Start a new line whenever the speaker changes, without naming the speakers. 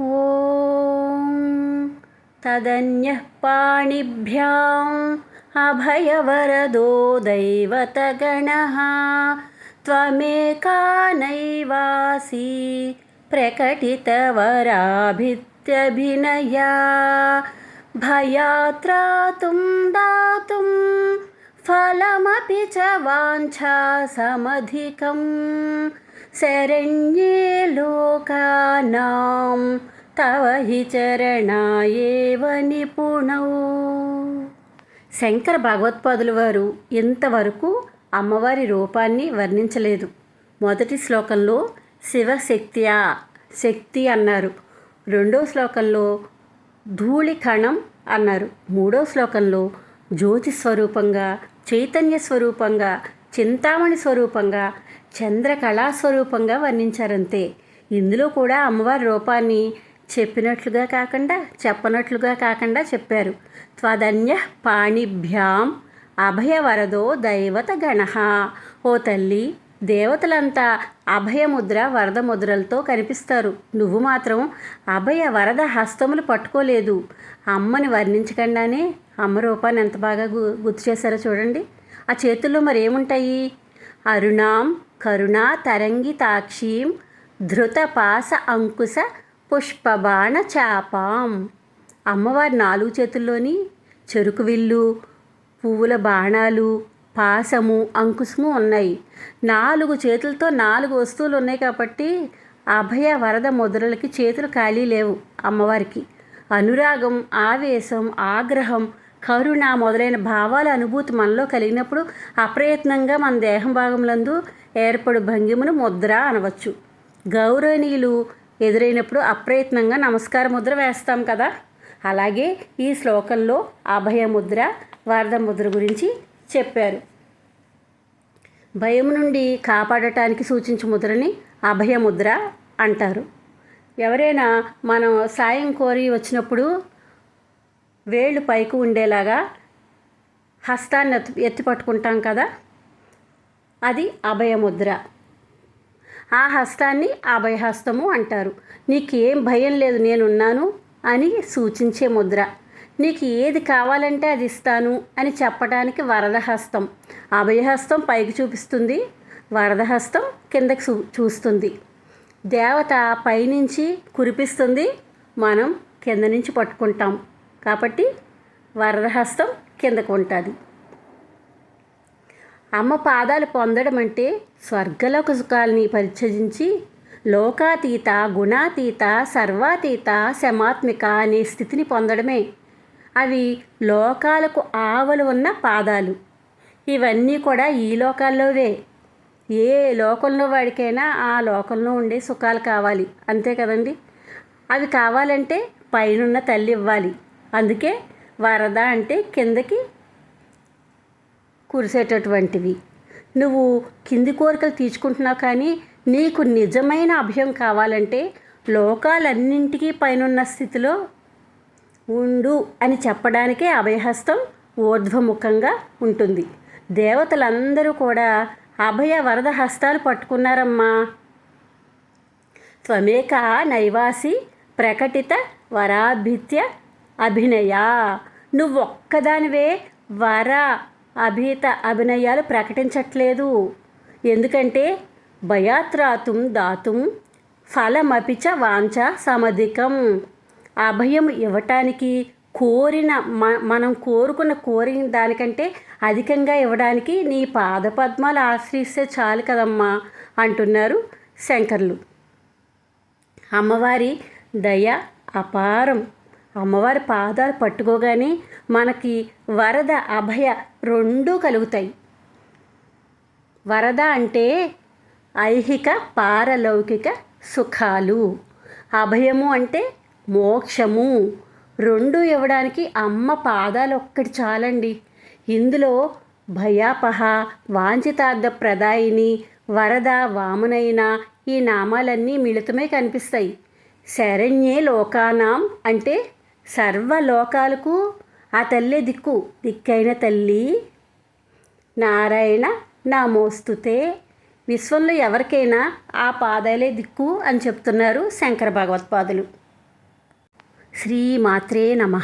ॐ तदन्यः पाणिभ्याम् अभयवरदो दैवतगणः त्वमेका नैवासि प्रकटितवराभित्यभिनया भयात्रातुं दातुं फलमपि च वाञ्छासमधिकं शरण्ये लोकानां तव हि చరణాయేవ నిపుణౌ శంకర భగవత్పాదుల వారు ఇంతవరకు అమ్మవారి రూపాన్ని వర్ణించలేదు మొదటి శ్లోకంలో శివశక్త్యా శక్తి అన్నారు రెండో శ్లోకంలో ధూళి కణం అన్నారు మూడో శ్లోకంలో జ్యోతి స్వరూపంగా చైతన్య స్వరూపంగా చింతామణి స్వరూపంగా చంద్రకళా స్వరూపంగా వర్ణించారంతే ఇందులో కూడా అమ్మవారి రూపాన్ని చెప్పినట్లుగా కాకుండా చెప్పనట్లుగా కాకుండా చెప్పారు. త్వదన్య పాణిభ్యాం అభయవరదో దైవత గణ. ఓ తల్లి దేవతలంతా అభయముద్ర వరద ముద్రలతో కనిపిస్తారు. నువ్వు మాత్రం అభయ వరద హస్తములు పట్టుకోలేదు. అమ్మని వర్ణించకుండానే అమ్మ రూపాన్ని ఎంత బాగా గు గుర్తు చేశారో చూడండి. ఆ చేతుల్లో మరి ఏముంటాయి అరుణాం కరుణా తరంగితాక్షీం ధృతపాస అంకుశ పుష్పబాణ చాపాం. అమ్మవారి నాలుగు చేతుల్లోని చెరుకు విల్లు పువ్వుల బాణాలు పాసము అంకుశము ఉన్నాయి. నాలుగు చేతులతో నాలుగు వస్తువులు ఉన్నాయి కాబట్టి అభయ వరద ముద్రలకి చేతులు ఖాళీ లేవు అమ్మవారికి. అనురాగం ఆవేశం ఆగ్రహం కరుణ మొదలైన భావాల అనుభూతి మనలో కలిగినప్పుడు అప్రయత్నంగా మన దేహం భాగంలందు ఏర్పడు భంగిమను ముద్ర అనవచ్చు. గౌరవనీయులు ఎదురైనప్పుడు అప్రయత్నంగా నమస్కార ముద్ర వేస్తాం కదా. అలాగే ఈ శ్లోకంలో అభయ ముద్ర వరద ముద్ర గురించి చెప్పారు. భయం నుండి కాపాడటానికి సూచించే ముద్రని అభయ ముద్ర అంటారు. ఎవరైనా మనం సాయం కోరి వచ్చినప్పుడు వేళ్ళు పైకి ఉండేలాగా హస్తాన్ని ఎత్తి ఎత్తి పట్టుకుంటాం కదా. అది అభయముద్ర ఆ హస్తాన్ని అభయహస్తము అంటారు. నీకు ఏం భయం లేదు నేనున్నాను అని సూచించే ముద్ర. నీకు ఏది కావాలంటే అది ఇస్తాను అని చెప్పడానికి వరదహస్తం. అభయహస్తం పైకి చూపిస్తుంది వరదహస్తం కిందకి చూ చూస్తుంది. దేవత పైనుంచి కురిపిస్తుంది మనం కింద నుంచి పట్టుకుంటాం. కాబట్టి వరదహస్తం కిందకు ఉంటుంది. అమ్మ పాదాలు పొందడం అంటే స్వర్గలోక సుఖాలని పరిచయించి లోకాతీత గుణాతీత సర్వాతీత శమాత్మిక అనే స్థితిని పొందడమే. అవి లోకాలకు ఆవలు ఉన్న పాదాలు. ఇవన్నీ కూడా ఈ లోకాల్లోవే. ఏ లోకంలో వాడికైనా ఆ లోకంలో ఉండే సుఖాలు కావాలి. అంతే కదండి? అవి కావాలంటే పైనున్న తల్లి ఇవ్వాలి. అందుకే వరద అంటే కిందకి కురిసేటటువంటివి. నువ్వు కింది కోరికలు తీర్చుకుంటున్నావు కానీ నీకు నిజమైన అభయం కావాలంటే లోకాలన్నింటికీ పైనున్న స్థితిలో ఉండు అని చెప్పడానికే అభయహస్తం ఊర్ధ్వముఖంగా ఉంటుంది. దేవతలందరూ కూడా అభయ వరద హస్తాలు పట్టుకున్నారమ్మా. త్వమేక నైవాసి ప్రకటిత వరాభిత్య అభినయ. నువ్వు ఒక్కదానివే వర అభిత అభినయాలు ప్రకటించట్లేదు. ఎందుకంటే భయాత్రాతుం దాతుం ఫలమపిచ వాంఛ సమధికం. అభయం ఇవ్వటానికి కోరిన మ మనం కోరుకున్న కోరిన దానికంటే అధికంగా ఇవ్వడానికి నీ పాదపద్మాలు ఆశ్రయిస్తే చాలు కదమ్మా అంటున్నారు శంకర్లు. అమ్మవారి దయ అపారం. అమ్మవారి పాదాలు పట్టుకోగానే మనకి వరద అభయ రెండూ కలుగుతాయి. వరద అంటే ఐహిక పారలౌకిక సుఖాలు. అభయము అంటే మోక్షము. రెండు ఇవ్వడానికి అమ్మ పాదాలు ఒక్కటి చాలండి. ఇందులో భయాపహ వాంఛితార్థ ప్రదాయిని వరద వామనైన ఈ నామాలన్నీ మిళితమే కనిపిస్తాయి. శరణ్యే లోకానాం అంటే సర్వలోకాలకు ఆ తల్లే దిక్కు. దిక్కైన తల్లి నారాయణ నమోస్తుతే. విశ్వంలో ఎవరికైనా ఆ పాదాలే దిక్కు అని చెప్తున్నారు శంకర భగవత్పాదులు. శ్రీమాత్రే నమ.